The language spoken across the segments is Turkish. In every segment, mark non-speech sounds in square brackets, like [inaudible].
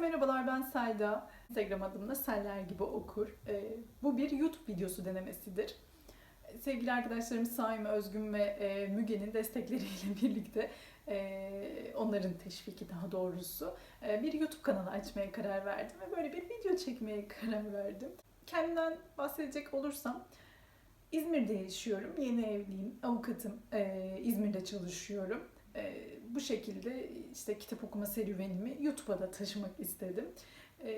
merhabalar ben Selda. Instagram adımla Seller gibi okur. Ee, bu bir YouTube videosu denemesidir. Sevgili arkadaşlarım Saim, Özgün ve e, Müge'nin destekleriyle [laughs] birlikte e, onların teşviki daha doğrusu e, bir YouTube kanalı açmaya karar verdim ve böyle bir video çekmeye [laughs] karar verdim. Kendimden bahsedecek olursam İzmir'de yaşıyorum, yeni evliyim, avukatım, e, İzmir'de çalışıyorum. E, bu şekilde işte kitap okuma serüvenimi YouTube'a da taşımak istedim. E,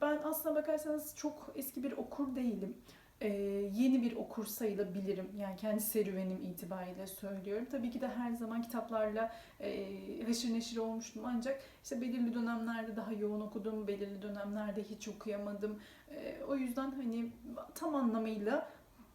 ben aslına bakarsanız çok eski bir okur değilim. E, yeni bir okur sayılabilirim. Yani kendi serüvenim itibariyle söylüyorum. Tabii ki de her zaman kitaplarla e, haşır neşir olmuştum ancak işte belirli dönemlerde daha yoğun okudum, belirli dönemlerde hiç okuyamadım. E, o yüzden hani tam anlamıyla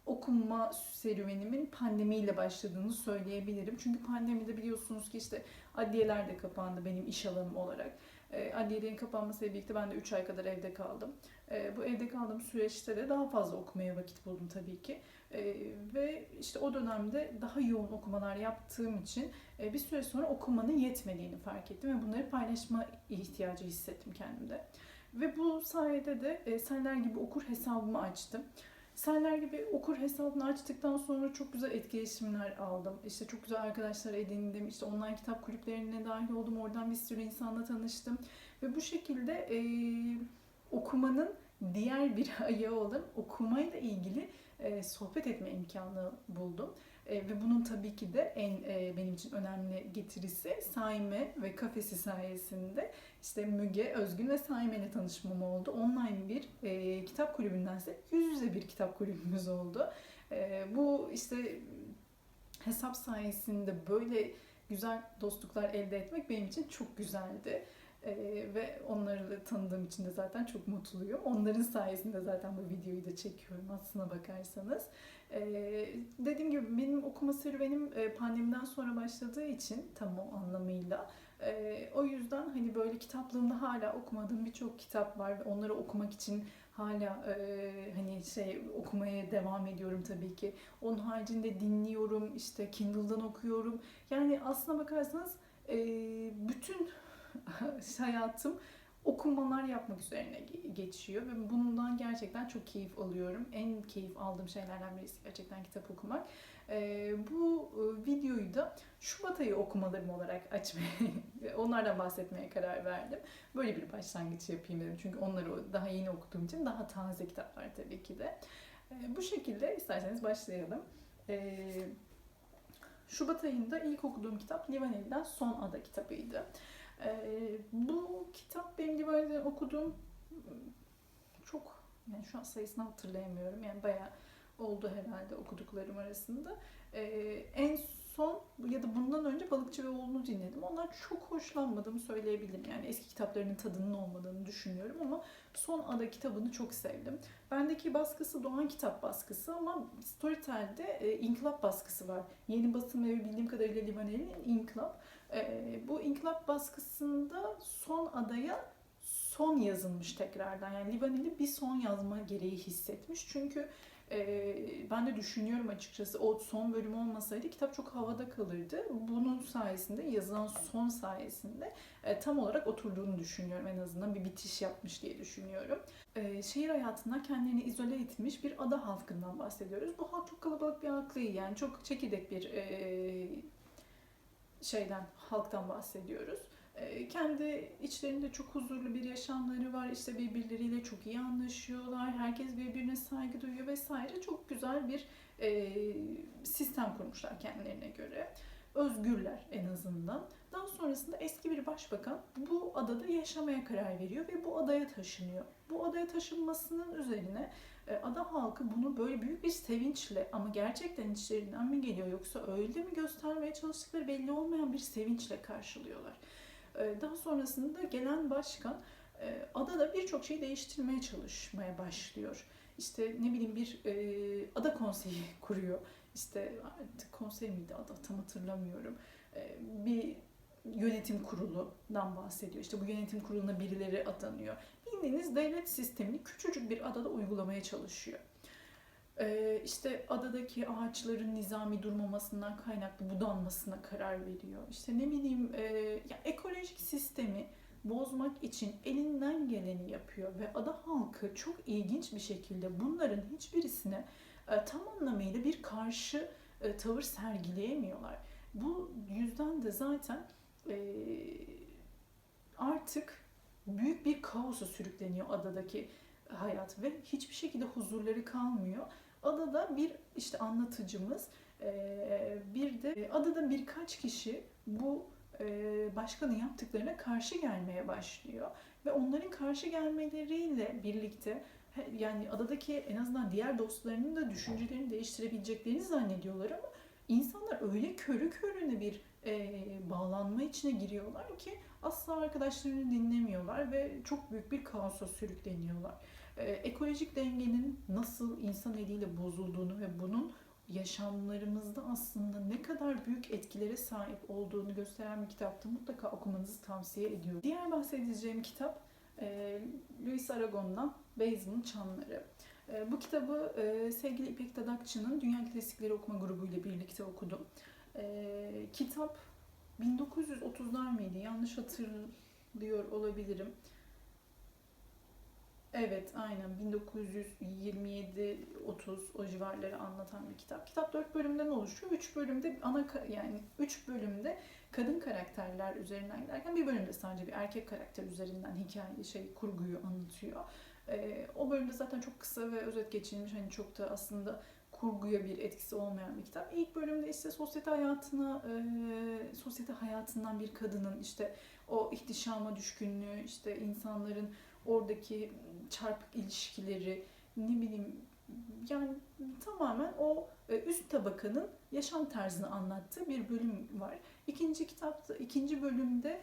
okuma serüvenimin pandemiyle başladığını söyleyebilirim. Çünkü pandemide biliyorsunuz ki işte adliyeler de kapandı benim iş alanım olarak. E, adliyelerin kapanmasıyla birlikte ben de 3 ay kadar evde kaldım. E, bu evde kaldığım süreçte de daha fazla okumaya vakit buldum tabii ki. E, ve işte o dönemde daha yoğun okumalar yaptığım için e, bir süre sonra okumanın yetmediğini fark ettim ve bunları paylaşma ihtiyacı hissettim kendimde. Ve bu sayede de e, Senler gibi okur hesabımı açtım. Senler gibi okur hesabını açtıktan sonra çok güzel etkileşimler aldım. İşte çok güzel arkadaşlar edindim. İşte online kitap kulüplerine dahil oldum. Oradan bir sürü insanla tanıştım. Ve bu şekilde e, okumanın diğer bir [laughs] ayağı olan okumayla ilgili e, sohbet etme imkanı buldum. E, ve bunun tabii ki de en e, benim için önemli getirisi Saime ve kafesi sayesinde işte Müge, Özgün ve Saime ile tanışmam oldu. Online bir e, kitap kulübündense yüz yüze bir kitap kulübümüz oldu. E, bu işte hesap sayesinde böyle güzel dostluklar elde etmek benim için çok güzeldi. Ee, ve onları da tanıdığım için de zaten çok mutluyum. Onların sayesinde zaten bu videoyu da çekiyorum aslına bakarsanız. Ee, dediğim gibi benim okuma serüvenim e, pandemiden sonra başladığı için tam o anlamıyla e, o yüzden hani böyle kitaplığımda hala okumadığım birçok kitap var ve onları okumak için hala e, hani şey okumaya devam ediyorum tabii ki. Onun haricinde dinliyorum, işte Kindle'dan okuyorum. Yani aslına bakarsanız e, bütün [laughs] hayatım okumalar yapmak üzerine geçiyor ve bundan gerçekten çok keyif alıyorum. En keyif aldığım şeylerden birisi gerçekten kitap okumak. Ee, bu e, videoyu da Şubat ayı okumalarım olarak [laughs] açmaya, onlardan bahsetmeye karar verdim. Böyle bir başlangıç yapayım dedim. Çünkü onları daha yeni okuduğum için daha taze kitaplar tabii ki de. Ee, bu şekilde isterseniz başlayalım. Ee, Şubat ayında ilk okuduğum kitap Livaneli'den Son Ada kitabıydı. Ee, bu kitap benim Livaneli'den okuduğum çok yani şu an sayısını hatırlayamıyorum. Yani bayağı oldu herhalde okuduklarım arasında. Ee, en son ya da bundan önce Balıkçı ve Oğlunu dinledim. Onlar çok hoşlanmadığımı söyleyebilirim. Yani eski kitaplarının tadının olmadığını düşünüyorum ama Son Ada kitabını çok sevdim. Bendeki baskısı Doğan Kitap baskısı ama Storytel'de e, İnkılap baskısı var. Yeni basım evi bildiğim kadarıyla Livaneli'nin İnkılap. E, bu İnkılap baskısında Son Ada'ya son yazılmış tekrardan. Yani Livaneli bir son yazma gereği hissetmiş. Çünkü e, ben de düşünüyorum açıkçası o son bölüm olmasaydı kitap çok havada kalırdı. Bunun sayesinde yazılan son sayesinde e, tam olarak oturduğunu düşünüyorum. En azından bir bitiş yapmış diye düşünüyorum. E, şehir hayatından kendini izole etmiş bir ada halkından bahsediyoruz. Bu halk çok kalabalık bir halk değil yani çok çekirdek bir e, şeyden halktan bahsediyoruz. Ee, kendi içlerinde çok huzurlu bir yaşamları var. İşte birbirleriyle çok iyi anlaşıyorlar. Herkes birbirine saygı duyuyor vesaire. Çok güzel bir e, sistem kurmuşlar kendilerine göre. Özgürler en azından. Daha sonrasında eski bir başbakan bu adada yaşamaya karar veriyor ve bu adaya taşınıyor. Bu adaya taşınmasının üzerine e, ada halkı bunu böyle büyük bir sevinçle ama gerçekten içlerinden mi geliyor yoksa öyle mi göstermeye çalıştıkları belli olmayan bir sevinçle karşılıyorlar. Ee, daha sonrasında gelen başkan e, adada birçok şeyi değiştirmeye çalışmaya başlıyor. İşte ne bileyim bir e, ada konseyi [laughs] kuruyor. İşte artık konsey miydi ada tam hatırlamıyorum. E, bir yönetim kurulundan bahsediyor. İşte bu yönetim kuruluna birileri atanıyor. Bildiğiniz devlet sistemini küçücük bir adada uygulamaya çalışıyor. Ee, işte adadaki ağaçların nizami durmamasından kaynaklı budanmasına karar veriyor. İşte ne bileyim e, ya ekolojik sistemi bozmak için elinden geleni yapıyor ve ada halkı çok ilginç bir şekilde bunların hiçbirisine e, tam anlamıyla bir karşı e, tavır sergileyemiyorlar. Bu yüzden de zaten artık büyük bir kaosa sürükleniyor adadaki hayat ve hiçbir şekilde huzurları kalmıyor. Adada bir işte anlatıcımız, bir de adada birkaç kişi bu başkanın yaptıklarına karşı gelmeye başlıyor ve onların karşı gelmeleriyle birlikte yani adadaki en azından diğer dostlarının da düşüncelerini değiştirebileceklerini zannediyorlar ama insanlar öyle körü körüne bir e, bağlanma içine giriyorlar ki asla arkadaşlarını dinlemiyorlar ve çok büyük bir kaosa sürükleniyorlar. E, ekolojik dengenin nasıl insan eliyle bozulduğunu ve bunun yaşamlarımızda aslında ne kadar büyük etkilere sahip olduğunu gösteren bir kitaptı. Mutlaka okumanızı tavsiye ediyorum. Diğer bahsedeceğim kitap e, Louis Aragon'dan Basil'ın Çanları. E, bu kitabı e, sevgili İpek Dadakçı'nın Dünya Klasikleri Okuma Grubu ile birlikte okudum. Kitap 1930'lar mıydı? Yanlış hatırlıyor olabilirim. Evet, aynen 1927-30 o civarları anlatan bir kitap. Kitap 4 bölümden oluşuyor. 3 bölümde ana yani 3 bölümde kadın karakterler üzerinden giderken bir bölümde sadece bir erkek karakter üzerinden hikaye şey kurguyu anlatıyor. Ee, o bölümde zaten çok kısa ve özet geçilmiş. Hani çok da aslında kurguya bir etkisi olmayan bir kitap. İlk bölümde işte sosyete hayatına, e, sosyete hayatından bir kadının işte o ihtişama düşkünlüğü, işte insanların oradaki çarpık ilişkileri, ne bileyim yani tamamen o e, üst tabakanın yaşam tarzını anlattığı bir bölüm var. İkinci kitapta, ikinci bölümde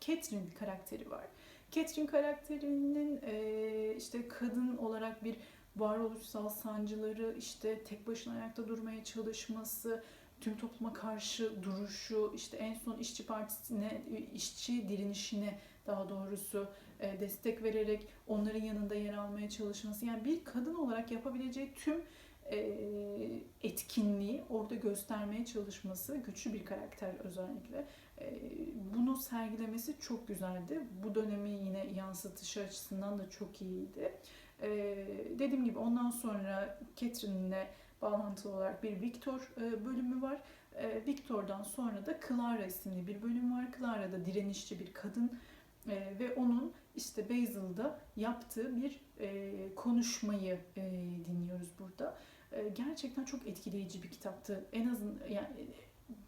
Catherine karakteri var. Catherine karakterinin e, işte kadın olarak bir varoluşsal sancıları, işte tek başına ayakta durmaya çalışması, tüm topluma karşı duruşu, işte en son işçi partisine, işçi direnişine daha doğrusu destek vererek onların yanında yer almaya çalışması. Yani bir kadın olarak yapabileceği tüm e, etkinliği orada göstermeye çalışması güçlü bir karakter özellikle. E, Bunu sergilemesi çok güzeldi. Bu dönemi yine yansıtışı açısından da çok iyiydi. E, Dediğim gibi ondan sonra Catherine'le bağlantılı olarak bir Victor e, bölümü var. E, Victor'dan sonra da Clara isimli bir bölüm var. Clara da direnişçi bir kadın e, ve onun işte Basil'da yaptığı bir e, konuşmayı e, dinliyoruz burada. E, gerçekten çok etkileyici bir kitaptı. En azından yani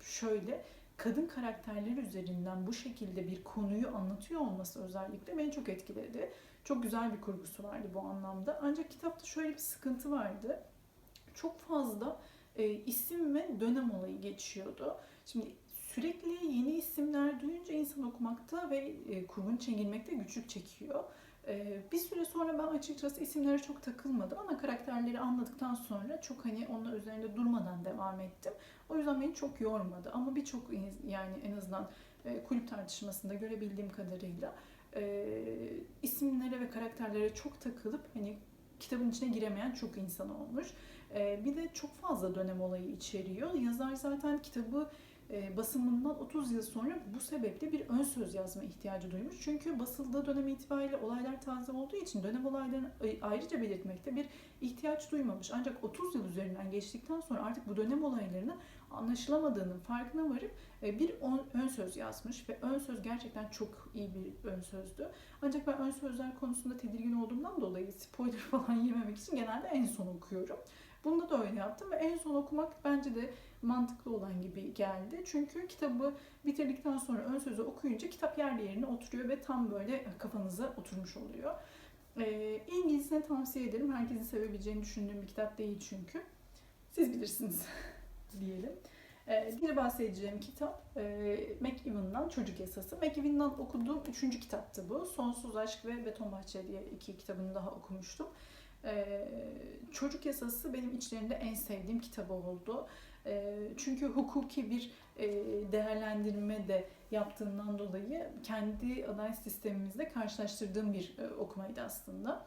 şöyle kadın karakterler üzerinden bu şekilde bir konuyu anlatıyor olması özellikle beni çok etkiledi. Çok güzel bir kurgusu vardı bu anlamda. Ancak kitapta şöyle bir sıkıntı vardı. Çok fazla e, isim ve dönem olayı geçiyordu. Şimdi sürekli yeni isimler duyunca insan okumakta ve e, kurgun çengilmekte güçlük çekiyor. E, bir süre sonra ben açıkçası isimlere çok takılmadım. Ana karakterleri anladıktan sonra çok hani onlar üzerinde durmadan devam ettim. O yüzden beni çok yormadı. Ama birçok yani en azından e, kulüp tartışmasında görebildiğim kadarıyla e, isimlere ve karakterlere çok takılıp hani kitabın içine giremeyen çok insan olmuş. Bir de çok fazla dönem olayı içeriyor. Yazar zaten kitabı basımından 30 yıl sonra bu sebeple bir ön söz yazma ihtiyacı duymuş. Çünkü basıldığı dönem itibariyle olaylar taze olduğu için dönem olaylarını ay- ayrıca belirtmekte bir ihtiyaç duymamış. Ancak 30 yıl üzerinden geçtikten sonra artık bu dönem olaylarını anlaşılamadığının farkına varıp e, bir ön söz yazmış ve ön söz gerçekten çok iyi bir ön sözdü. Ancak ben ön sözler konusunda tedirgin olduğumdan dolayı spoiler [laughs] falan yememek için genelde en son okuyorum. Bunda da öyle yaptım ve en son okumak bence de mantıklı olan gibi geldi. Çünkü kitabı bitirdikten sonra ön sözü okuyunca kitap yerli yerine oturuyor ve tam böyle kafanıza oturmuş oluyor. İngilizce tavsiye ederim. Herkesin sevebileceğini düşündüğüm bir kitap değil çünkü. Siz bilirsiniz [laughs] diyelim. Ee, diğer bahsedeceğim kitap e, McEwan'dan Çocuk Yasası. McEwan'dan okuduğum üçüncü kitaptı bu. Sonsuz Aşk ve Beton Bahçe diye iki kitabını daha okumuştum. Ee, Çocuk Yasası benim içlerinde en sevdiğim kitabı oldu. Çünkü hukuki bir değerlendirme de yaptığından dolayı kendi aday sistemimizde karşılaştırdığım bir okumaydı aslında.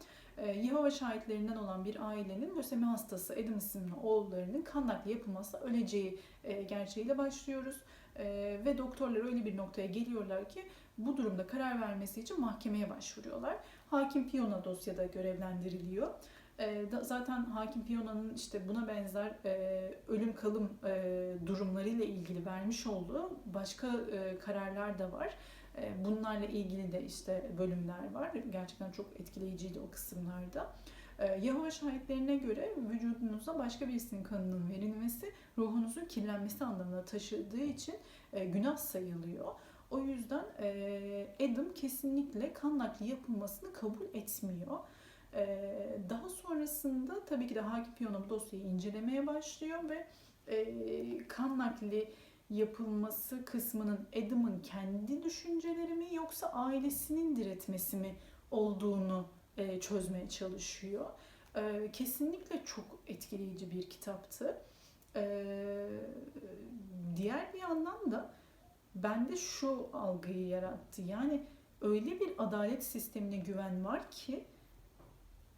Yehova şahitlerinden olan bir ailenin lösemi hastası Adam isimli oğullarının kan nakli yapılmazsa öleceği gerçeğiyle başlıyoruz. Ve doktorlar öyle bir noktaya geliyorlar ki bu durumda karar vermesi için mahkemeye başvuruyorlar. Hakim Piyona dosyada görevlendiriliyor. E, da- zaten Hakim Piyona'nın işte buna benzer e, ölüm kalım e, durumlarıyla ilgili vermiş olduğu başka e, kararlar da var. E, bunlarla ilgili de işte bölümler var. Gerçekten çok etkileyiciydi o kısımlarda. E, Yehova şahitlerine göre vücudunuza başka birisinin kanının verilmesi ruhunuzun kirlenmesi anlamına taşıdığı için e, günah sayılıyor. O yüzden e, Adam kesinlikle kan nakli yapılmasını kabul etmiyor. E, daha sonrasında tabii ki de Hakim Piyano bu dosyayı incelemeye başlıyor ve e, kan nakli yapılması kısmının Adam'ın kendi düşünceleri mi yoksa ailesinin diretmesi mi olduğunu e, çözmeye çalışıyor. E, kesinlikle çok etkileyici bir kitaptı. E, diğer bir yandan da bende şu algıyı yarattı. Yani öyle bir adalet sistemine güven var ki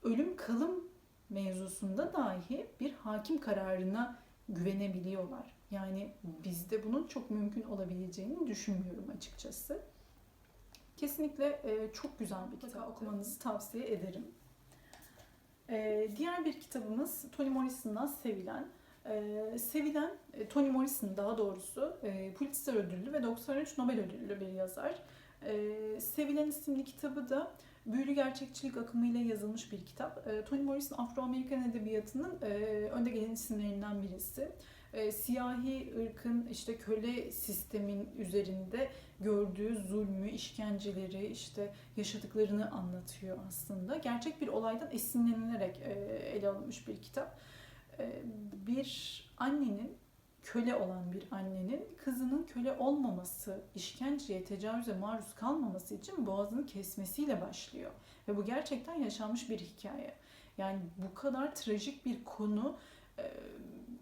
ölüm kalım mevzusunda dahi bir hakim kararına güvenebiliyorlar. Yani bizde bunun çok mümkün olabileceğini düşünmüyorum açıkçası. Kesinlikle e, çok güzel bir kitap. Okumanızı tavsiye ederim. E, diğer bir kitabımız Toni Morrison'dan Sevilen. E, sevilen, Toni Morrison daha doğrusu Pulitzer ödüllü ve 93 Nobel ödüllü bir yazar. Sevilen isimli kitabı da büyülü gerçekçilik akımıyla yazılmış bir kitap. E, Toni Morrison Afro-Amerikan edebiyatının e, önde gelen isimlerinden birisi. E, siyahi ırkın işte köle sistemin üzerinde gördüğü zulmü, işkenceleri, işte yaşadıklarını anlatıyor aslında. Gerçek bir olaydan esinlenilerek e, ele alınmış bir kitap. E, bir annenin köle olan bir annenin kızının köle olmaması, işkenceye, tecavüze maruz kalmaması için boğazını kesmesiyle başlıyor. Ve bu gerçekten yaşanmış bir hikaye. Yani bu kadar trajik bir konu e,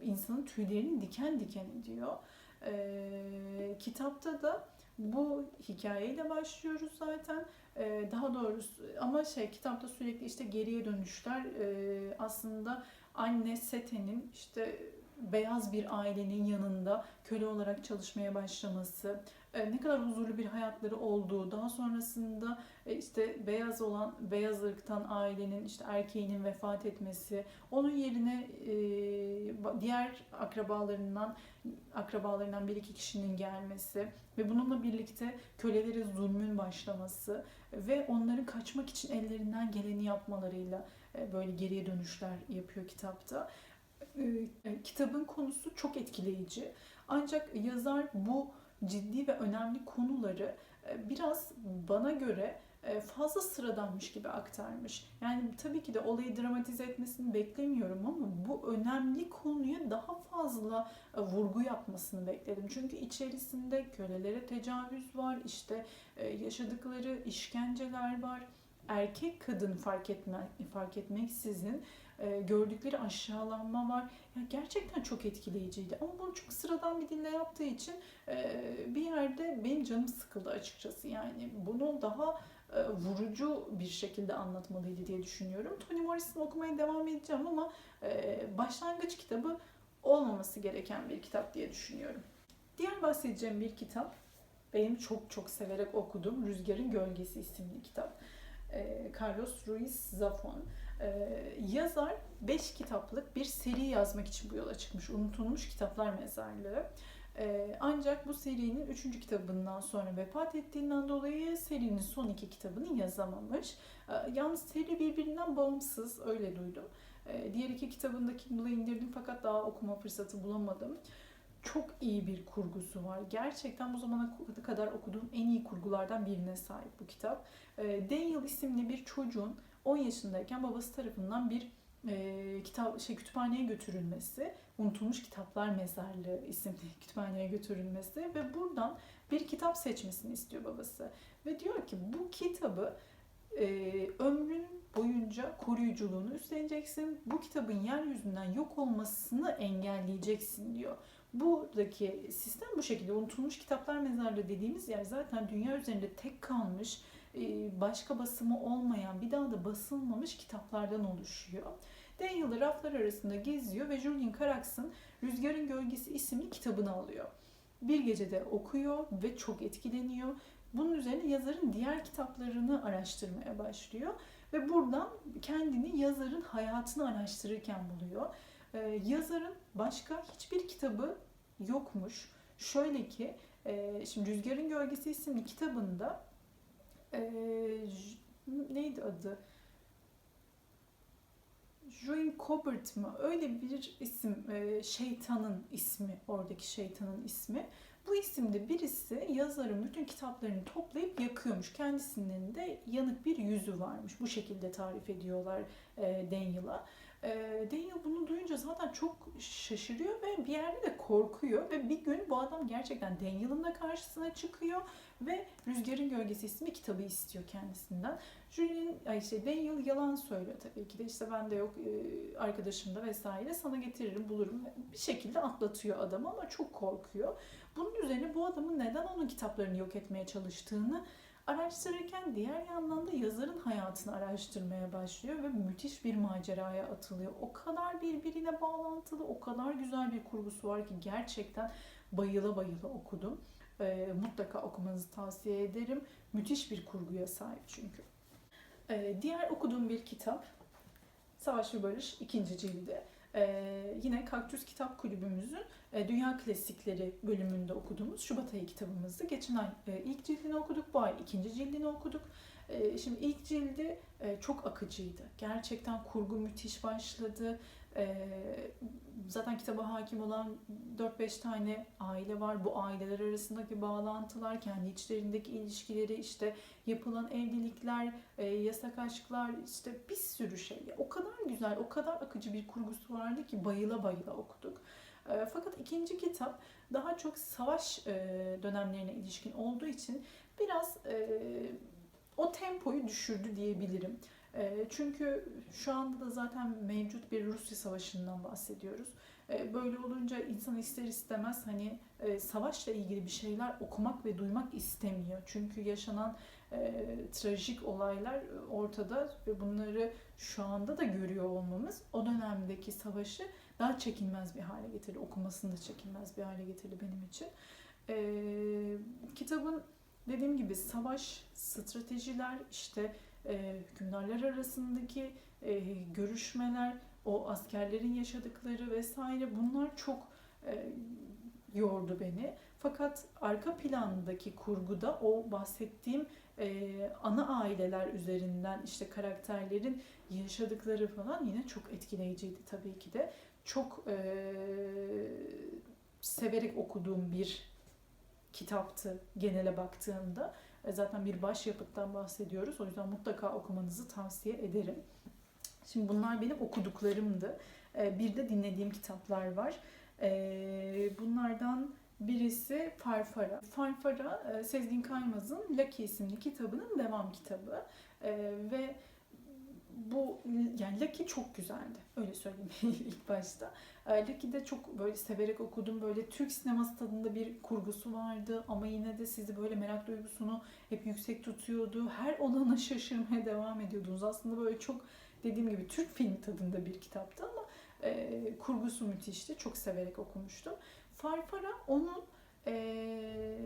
insanın tüylerini diken diken ediyor. E, kitapta da bu hikayeyle başlıyoruz zaten. E, daha doğrusu ama şey kitapta sürekli işte geriye dönüşler aslında anne Sete'nin işte beyaz bir ailenin yanında köle olarak çalışmaya başlaması, e, ne kadar huzurlu bir hayatları olduğu, daha sonrasında e, işte beyaz olan beyaz ırktan ailenin işte erkeğinin vefat etmesi, onun yerine e, diğer akrabalarından akrabalarından bir iki kişinin gelmesi ve bununla birlikte kölelere zulmün başlaması ve onların kaçmak için ellerinden geleni yapmalarıyla böyle geriye dönüşler yapıyor kitapta. Kitabın konusu çok etkileyici. Ancak yazar bu ciddi ve önemli konuları biraz bana göre fazla sıradanmış gibi aktarmış. Yani tabii ki de olayı dramatize etmesini beklemiyorum ama bu önemli konuya daha fazla vurgu yapmasını bekledim. Çünkü içerisinde kölelere tecavüz var, işte yaşadıkları işkenceler var. Erkek kadın fark etme fark etmeksizin gördükleri aşağılanma var. Ya gerçekten çok etkileyiciydi. Ama bunu çok sıradan bir dille yaptığı için bir yerde benim canım sıkıldı açıkçası. Yani bunu daha vurucu bir şekilde anlatmalıydı diye düşünüyorum. Toni Morrison okumaya devam edeceğim ama başlangıç kitabı olmaması gereken bir kitap diye düşünüyorum. Diğer bahsedeceğim bir kitap benim çok çok severek okuduğum Rüzgarın Gölgesi isimli kitap. Carlos Ruiz Zafón. Yazar 5 kitaplık bir seri yazmak için bu yola çıkmış. Unutulmuş Kitaplar Mezarlığı. Ee, ancak bu serinin üçüncü kitabından sonra vefat ettiğinden dolayı serinin son iki kitabını yazamamış. Ee, yalnız seri birbirinden bağımsız öyle duydum. Ee, diğer iki kitabını da Kindle'a indirdim fakat daha okuma fırsatı bulamadım. Çok iyi bir kurgusu var. Gerçekten bu zamana kadar okuduğum en iyi kurgulardan birine sahip bu kitap. Daniel isimli bir çocuğun 10 yaşındayken babası tarafından bir e, kitap şey kütüphaneye götürülmesi, unutulmuş kitaplar mezarlığı isimli [laughs] kütüphaneye götürülmesi ve buradan bir kitap seçmesini istiyor babası. Ve diyor ki bu kitabı e, ömrün boyunca koruyuculuğunu üstleneceksin. Bu kitabın yeryüzünden yok olmasını engelleyeceksin diyor. Buradaki sistem bu şekilde. Unutulmuş kitaplar mezarlığı dediğimiz yer zaten dünya üzerinde tek kalmış, başka basımı olmayan, bir daha da basılmamış kitaplardan oluşuyor. Daniel raflar arasında geziyor ve Julian Carax'ın Rüzgarın Gölgesi isimli kitabını alıyor. Bir gecede okuyor ve çok etkileniyor bunun üzerine yazarın diğer kitaplarını araştırmaya başlıyor ve buradan kendini yazarın hayatını araştırırken buluyor. Ee, yazarın başka hiçbir kitabı yokmuş. Şöyle ki, e, şimdi Rüzgarın Gölgesi isimli kitabında e, neydi adı? Join Cobert mı? Öyle bir isim, e, şeytanın ismi, oradaki şeytanın ismi. Bu isimde birisi yazarın bütün kitaplarını toplayıp yakıyormuş. Kendisinin de yanık bir yüzü varmış. Bu şekilde tarif ediyorlar e, Daniel'a. E, Daniel bunu duyunca zaten çok şaşırıyor ve bir yerde de korkuyor. Ve bir gün bu adam gerçekten Daniel'ın da karşısına çıkıyor ve Rüzgarın Gölgesi ismi kitabı istiyor kendisinden. Julie'nin, ay şey Daniel yalan söylüyor tabii ki de işte ben de yok e, arkadaşım da vesaire sana getiririm bulurum. Bir şekilde atlatıyor adamı ama çok korkuyor. Bunun üzerine bu adamın neden onun kitaplarını yok etmeye çalıştığını araştırırken diğer yandan da yazarın hayatını araştırmaya başlıyor ve müthiş bir maceraya atılıyor. O kadar birbirine bağlantılı, o kadar güzel bir kurgusu var ki gerçekten bayıla bayıla okudum. E, mutlaka okumanızı tavsiye ederim. Müthiş bir kurguya sahip çünkü. E, diğer okuduğum bir kitap Savaş ve Barış ikinci cildi. E, yine Kaktüs Kitap Kulübümüzün e, Dünya Klasikleri bölümünde okuduğumuz Şubat ayı kitabımızdı. Geçen ay e, ilk cildini okuduk, bu ay ikinci cildini okuduk. E, şimdi ilk cildi e, çok akıcıydı. Gerçekten kurgu müthiş başladı. E, zaten kitaba hakim olan 4-5 tane aile var. Bu aileler arasındaki bağlantılar, kendi içlerindeki ilişkileri, işte yapılan evlilikler, e, yasak aşklar, işte bir sürü şey. O kadar güzel, o kadar akıcı bir kurgusu vardı ki bayıla bayıla okuduk. E, fakat ikinci kitap daha çok savaş e, dönemlerine ilişkin olduğu için biraz e, o tempoyu düşürdü diyebilirim. E, çünkü şu anda da zaten mevcut bir Rusya savaşından bahsediyoruz. E, böyle olunca insan ister istemez hani e, savaşla ilgili bir şeyler okumak ve duymak istemiyor. Çünkü yaşanan e, trajik olaylar ortada ve bunları şu anda da görüyor olmamız o dönemdeki savaşı daha çekilmez bir hale getirdi. Okumasını da çekilmez bir hale getirdi benim için. E, kitabın dediğim gibi savaş, stratejiler, işte e, hükümdarlar arasındaki e, görüşmeler, o askerlerin yaşadıkları vesaire bunlar çok e, yordu beni. Fakat arka plandaki kurguda o bahsettiğim e, ana aileler üzerinden işte karakterlerin yaşadıkları falan yine çok etkileyiciydi tabii ki de. Çok e, severek okuduğum bir kitaptı genele baktığımda. E, zaten bir başyapıttan bahsediyoruz. O yüzden mutlaka okumanızı tavsiye ederim. Şimdi bunlar benim okuduklarımdı. E, bir de dinlediğim kitaplar var. E, bunlardan birisi Farfara. Farfara, Sezgin Kaymaz'ın Lucky isimli kitabının devam kitabı. Ve bu yani Lucky çok güzeldi. Öyle söyleyeyim [laughs] ilk başta. E, Lucky'de çok böyle severek okudum. Böyle Türk sineması tadında bir kurgusu vardı ama yine de sizi böyle merak duygusunu hep yüksek tutuyordu. Her olana [laughs] şaşırmaya devam ediyordunuz. Aslında böyle çok dediğim gibi Türk filmi tadında bir kitaptı ama e, kurgusu müthişti. Çok severek okumuştum. Farfara onun e,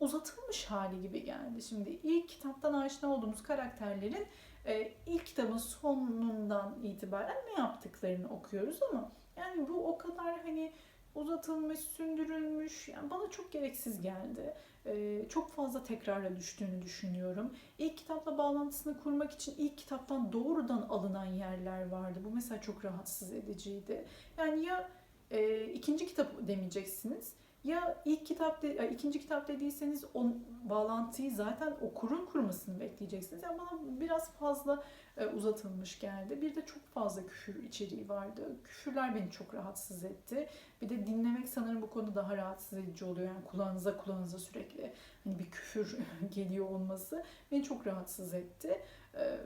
uzatılmış hali gibi geldi. Şimdi ilk kitaptan aşina olduğumuz karakterlerin e, ilk kitabın sonundan itibaren ne yaptıklarını okuyoruz ama yani bu o kadar hani uzatılmış, sündürülmüş. Yani bana çok gereksiz geldi. Ee, çok fazla tekrara düştüğünü düşünüyorum. İlk kitapla bağlantısını kurmak için ilk kitaptan doğrudan alınan yerler vardı. Bu mesela çok rahatsız ediciydi. Yani ya e, ikinci kitap demeyeceksiniz ya ilk kitap de, ikinci kitap dediyseniz o bağlantıyı zaten okurun kurmasını bekleyeceksiniz. Yani bana biraz fazla e, uzatılmış geldi. Bir de çok fazla küfür içeriği vardı. Küfürler beni çok rahatsız etti. Bir de dinlemek sanırım bu konuda daha rahatsız edici oluyor. Yani kulağınıza kulağınıza sürekli hani bir küfür [laughs] geliyor olması beni çok rahatsız etti. E,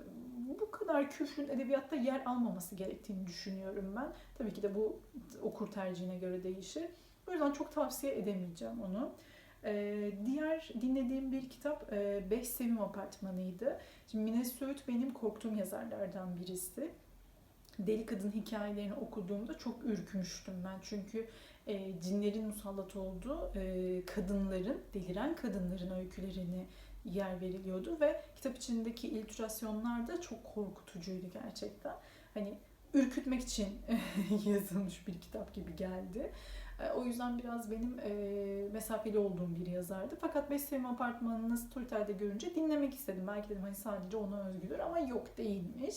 bu kadar küfrün edebiyatta yer almaması gerektiğini düşünüyorum ben. Tabii ki de bu okur tercihine göre değişir. O yüzden çok tavsiye edemeyeceğim onu. Ee, diğer dinlediğim bir kitap e, Beş Sevim Apartmanı'ydı. Şimdi Mine Söğüt benim korktuğum yazarlardan birisi. Deli Kadın hikayelerini okuduğumda çok ürkmüştüm ben. Çünkü e, cinlerin musallat olduğu e, kadınların, deliren kadınların öykülerini yer veriliyordu ve kitap içindeki illüstrasyonlar da çok korkutucuydu gerçekten. Hani ürkütmek için [laughs] yazılmış bir kitap gibi geldi. E, O yüzden biraz benim e, mesafeli olduğum bir yazardı. Fakat Beş Sevim Apartmanı'nı Storytel'de görünce dinlemek istedim. Belki dedim hani sadece ona özgüdür ama yok değilmiş.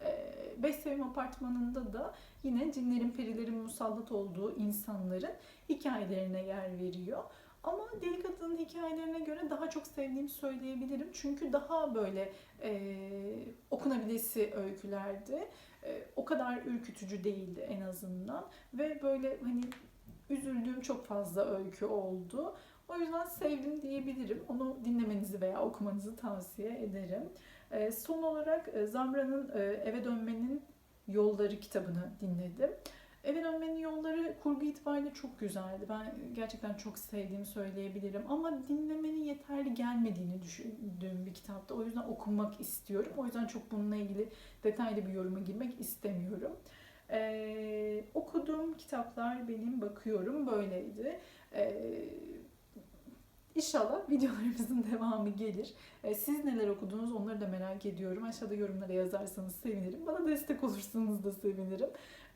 E, Beş Sevim Apartmanı'nda da yine cinlerin, perilerin musallat olduğu insanların hikayelerine yer veriyor. Ama Deli Kadın'ın hikayelerine göre daha çok sevdiğimi söyleyebilirim. Çünkü daha böyle e, okunabilisi öykülerdi. E, o kadar ürkütücü değildi en azından. Ve böyle hani üzüldüğüm çok fazla öykü oldu. O yüzden sevdim diyebilirim. Onu dinlemenizi veya okumanızı tavsiye ederim. E, son olarak e, Zamra'nın e, Eve Dönmenin Yolları kitabını dinledim. Eve Dönmenin Yolları kurgu itibariyle çok güzeldi. Ben gerçekten çok sevdiğimi söyleyebilirim. Ama dinlemenin yeterli gelmediğini düşündüğüm bir kitaptı. O yüzden okumak istiyorum. O yüzden çok bununla ilgili detaylı bir yoruma girmek istemiyorum. Ee, okuduğum kitaplar benim bakıyorum böyleydi. Ee, İnşallah videolarımızın [laughs] devamı gelir. Ee, Siz neler okudunuz onları da merak ediyorum. Aşağıda yorumlara yazarsanız sevinirim. Bana destek olursanız da sevinirim.